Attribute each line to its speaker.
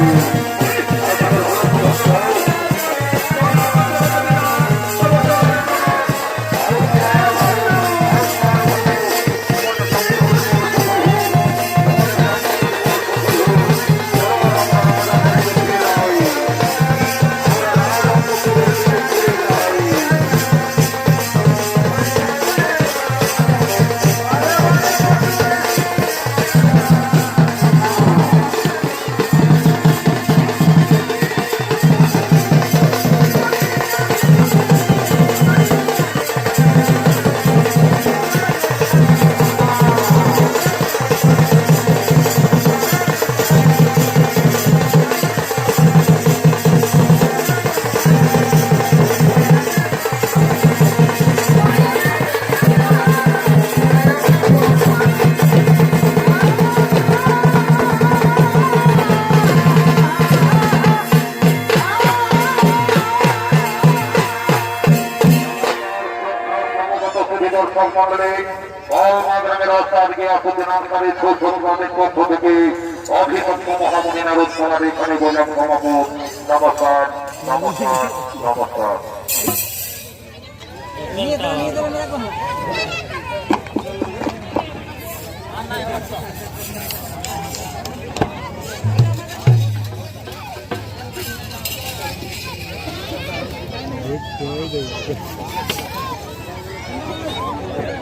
Speaker 1: Thank you. দর্শক মন্ডলী গ্রামের রাস্তা আসুন আনসারি গ্রামের পক্ষ থেকে ক্ষমাপু নমস্কার নমস্কার নমস্কার
Speaker 2: ハハハ
Speaker 3: ハ!